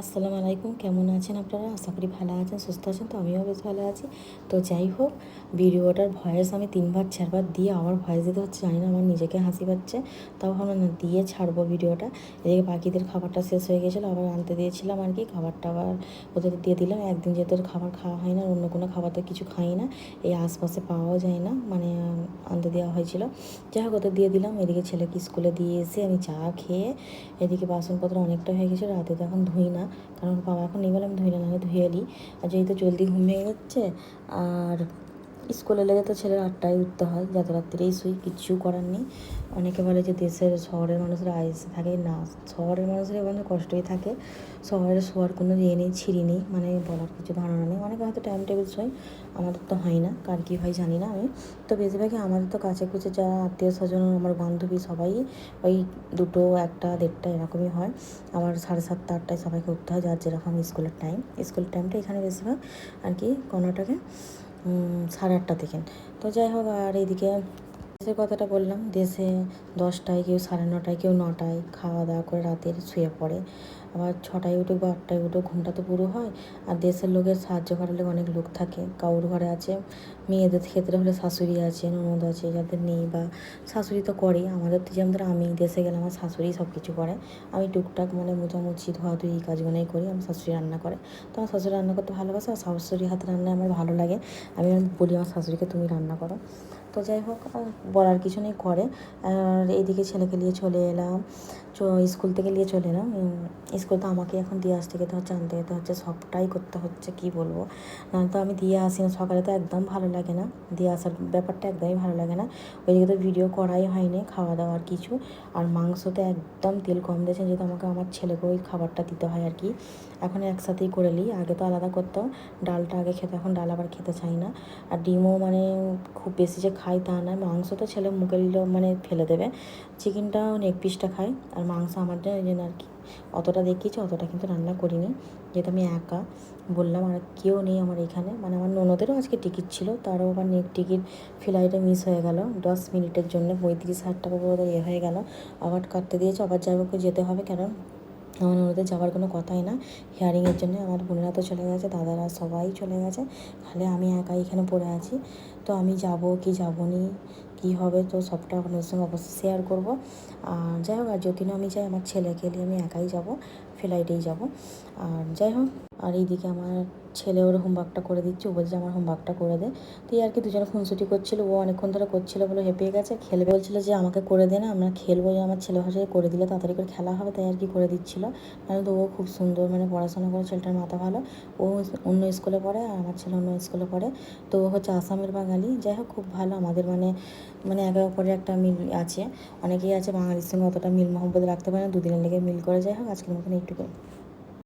আসসালামু আলাইকুম। কেমন আছেন আপনারা? আশা করি ভালো আছেন, সুস্থ আছেন, তো আমিও বেশ ভালো আছি। তো যাই হোক ভিডিওটার ভয়েস আমি তিনবার, চারবার দিয়ে আবার ভয়েস দিতে হচ্ছে, জানি না আমার নিজেকে হাসি পাচ্ছে। তাও ভাবলাম না, দিয়ে ছাড়বো ভিডিওটা এদিকে পাখিদের খাবারটা শেষ হয়ে গেছিল, আবার আনতে দিয়েছিলাম আর কি। খাবারটা আবার ওদের দিয়ে দিলাম। একদিন যেহেতু খাবার খাওয়া হয় না অন্য কোনো খাবার তো কিছু খাই না, এই আশপাশে পাওয়াও যায় না মানে আনতে দেওয়া হয়েছিল। যাই হোক, ওদের দিয়ে দিলাম। এদিকে ছেলেকে স্কুলে দিয়ে এসে আমি চা খেয়ে, এদিকে বাসনপত্র অনেকটা হয়ে গেছে, রাতে তো এখন ধুই না। কারণ বাবা এখন নিয়ে আমি ধুয়ে না ধুয়ে নিই। আর যেহেতু জলদি ঘুমিয়ে যাচ্ছে আর স্কুলে লেগে তো ছেলের আটটায় উঠতে হয় যত রাত্রিরেই শুই কিচ্ছু করার নেই। অনেকে বলে যে দেশের শহরের মানুষরা আইসে থাকে। না, শহরের মানুষের এখানে কষ্টই থাকে। শহরের শোয়ার কোনো ইয়ে নেই, ছিঁড়ি নেই মানে বলার কিছু ধারণা নেই। অনেকে হয়তো টাইম টেবিল শোয় আমাদের তো হয় না, কার কী হয় জানি না আমি। তো বেশিরভাগই আমাদের তো কাছে কুচে যারা আত্মীয় স্বজন, আমার বান্ধবী সবাই, ওই দুটো, একটা, দেড়টা এরকমই হয়। আবার সাড়ে সাতটা, আটটায় সবাইকে উঠতে হয়, যার যেরকম স্কুলের টাইম স্কুলের টাইমটা এখানে বেশিরভাগ আর কি কোনোটাকে সাড়ে আটটা থেকে তো যাই হোক আর এইদিকে দেশের কথাটা বললাম, দেশে দশটায় কেউ সাড়ে নটায়, কেউ নটায় খাওয়া দাওয়া করে রাতের শুয়ে পড়ে। আবার ছটায় উঠুক বা আটটায় উঠুক, ঘুমটা তো পুরো হয়। আর দেশের লোকের সাহায্য করালে অনেক লোক থাকে। কারোর ঘরে আছে, মেয়েদের ক্ষেত্রে হলে শাশুড়ি আছে, ননদ আছে, যাদের নেই বা শাশুড়ি তো করেই আমাদের তো যেমন ধরো আমি দেশে গেলে আমার শাশুড়ি সব কিছু করে। আমি টুকটাক মানে মোচামুচি ধোয়াধুয়ি এই কাজগুলোই করি, আমার শাশুড়ি রান্না করে। তো আমার শাশুড়ি রান্না করতে ভালোবাসে, আর শাশুড়ি হাতে রান্না আমার ভালো লাগে। আমি বলি, আমার শাশুড়িকে তুমি রান্না করো। তো যাই হোক বলার কিছু নেই করে আর এইদিকে ছেলেকে নিয়ে চলে এলাম। স্কুল থেকে নিয়ে চলে এলাম। স্কুল তো আমাকে এখন দিয়ে আসতে যেতে হচ্ছে আনতে যেতে হচ্ছে, সবটাই করতে হচ্ছে, কি বলব? না তো আমি দিয়ে আসি না, সকালে তো একদম ভালো লাগে না। দিয়ে আসার ব্যাপারটা একদমই ভালো লাগে না। ওইদিকে তো ভিডিও করাই হয়নি, খাওয়া দাওয়ার কিছু। আর মাংসতে একদম তেল কম দিয়েছে, যেহেতু আমাকে আমার ছেলেকে ওই খাবারটা দিতে হয় আর কি। এখন একসাথেই করে নিই, আগে তো আলাদা করতাম। ডালটা আগে খেতে, এখন ডাল আবার খেতে চাই না। আর ডিমও মানে খুব বেশি যে খাই তা না মাংস তো ছেলে মুখে নিলেও মানে ফেলে দেবে। চিকেনটা নেক পিসটা খাই আর মাংস আমার জন্য আর কি। অতটা দেখিয়েছি, অতটা কিন্তু রান্না করিনি, যেহেতু আমি একা। বললাম, আর কেউ নেই আমার এখানে। মানে আমার ননদেরও আজকে টিকিট ছিল, তারও আবার নেক টিকিট ফ্লাইটে মিস হয়ে গেল। দশ মিনিটের জন্য পঁয়ত্রিশ হাজার টাকা করে ইয়ে হয়ে গেল। আবার কাটতে দিয়েছে, আবার যাই যেতে হবে কারণ আমার ওদের যাওয়ার কোনো কথাই না। হিয়ারিংয়ের জন্য আমার বোনেরা তো চলে গেছে, দাদারা সবাই চলে গেছে। খালি আমি একাই এখানে পড়ে আছি। তো আমি যাব কি যাব নি, কী হবে তো সবটা আপনাদের সঙ্গে অবশ্যই শেয়ার করব। আর যাই হোক, আর যদি না আমি যাই আমার ছেলেকে নিয়ে আমি একাই যাব। ফ্লাইটেই যাব। আর যাই হোক, আর এইদিকে আমার ছেলে ওর হোমওয়ার্কটা করে দিচ্ছে, ও বলছে আমার হোমওয়ার্কটা করে দে। তো আর কি দুজনে খুনসুটি করছিল, ও অনেকক্ষণ ধরে করছিল বলে হেঁপে গেছে, খেলে বলছিল যে আমাকে করে দে না, আমরা খেলব যে আমার ছেলে ভাষায় করে দিলে তাড়াতাড়ি করে খেলা হবে, তাই আর কি করে দিচ্ছিল। মানে তো ও খুব সুন্দর মানে পড়াশোনা করে, ছেলেটার মাথা ভালো। ও অন্য স্কুলে পড়ে আর আমার ছেলে অন্য স্কুলে পড়ে। তো ও হচ্ছে আসামের বাঙালি, যাই হোক খুব ভালো, আমাদের মানে মানে একে অপরে একটা মিল আছে। অনেকেই আছে বাঙালির সঙ্গে অতটা মিল মহব্বত রাখতে পারে না, দুদিনের লেগে মিল করে, যাই হোক আজকের মতন একটু Tipo,